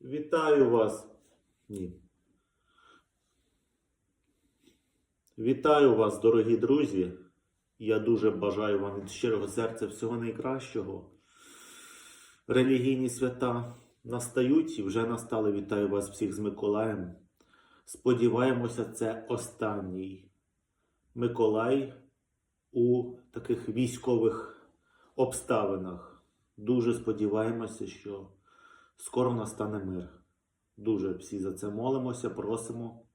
Вітаю вас. Ні. Вітаю вас, дорогі друзі. Я дуже бажаю вам від щирого серця всього найкращого. Релігійні свята настають і вже настали. Вітаю вас всіх з Миколаєм. Сподіваємося, це останній Миколай у таких військових обставинах. Дуже сподіваємося, що скоро настане мир. Дуже всі за це молимося, просимо.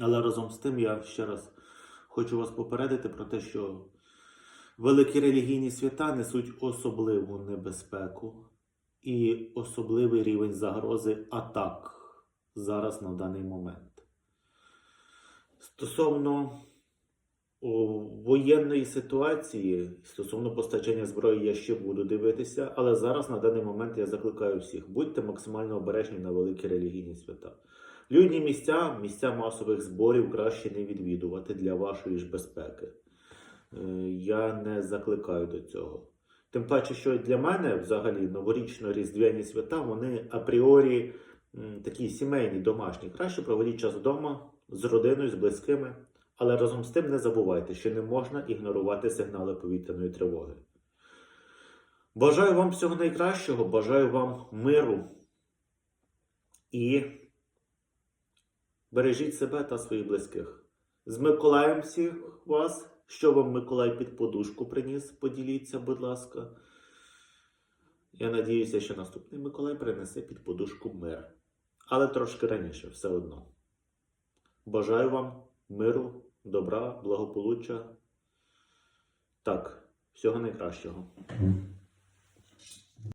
Але разом з тим я ще раз хочу вас попередити про те, що великі релігійні свята несуть особливу небезпеку і особливий рівень загрози атак зараз на даний момент. Стосовно воєнної ситуації, стосовно постачання зброї, я ще буду дивитися, але зараз на даний момент я закликаю всіх: будьте максимально обережні на великі релігійні свята. Людні місця, місця масових зборів краще не відвідувати для вашої ж безпеки. Е, Я не закликаю до цього. Тим паче, що для мене взагалі новорічно-різдвяні свята, вони апріорі такі сімейні, домашні. Краще проведіть час вдома з родиною, з близькими. Але разом з тим не забувайте, що не можна ігнорувати сигнали повітряної тривоги. Бажаю вам всього найкращого, бажаю вам миру і бережіть себе та своїх близьких. З Миколаєм всіх вас. Що вам Миколай під подушку приніс? Поділіться, будь ласка. Я надіюся, що наступний Миколай принесе під подушку мир. Але трошки раніше, все одно. Бажаю вам миру, добра, благополуччя. Так, всього найкращого.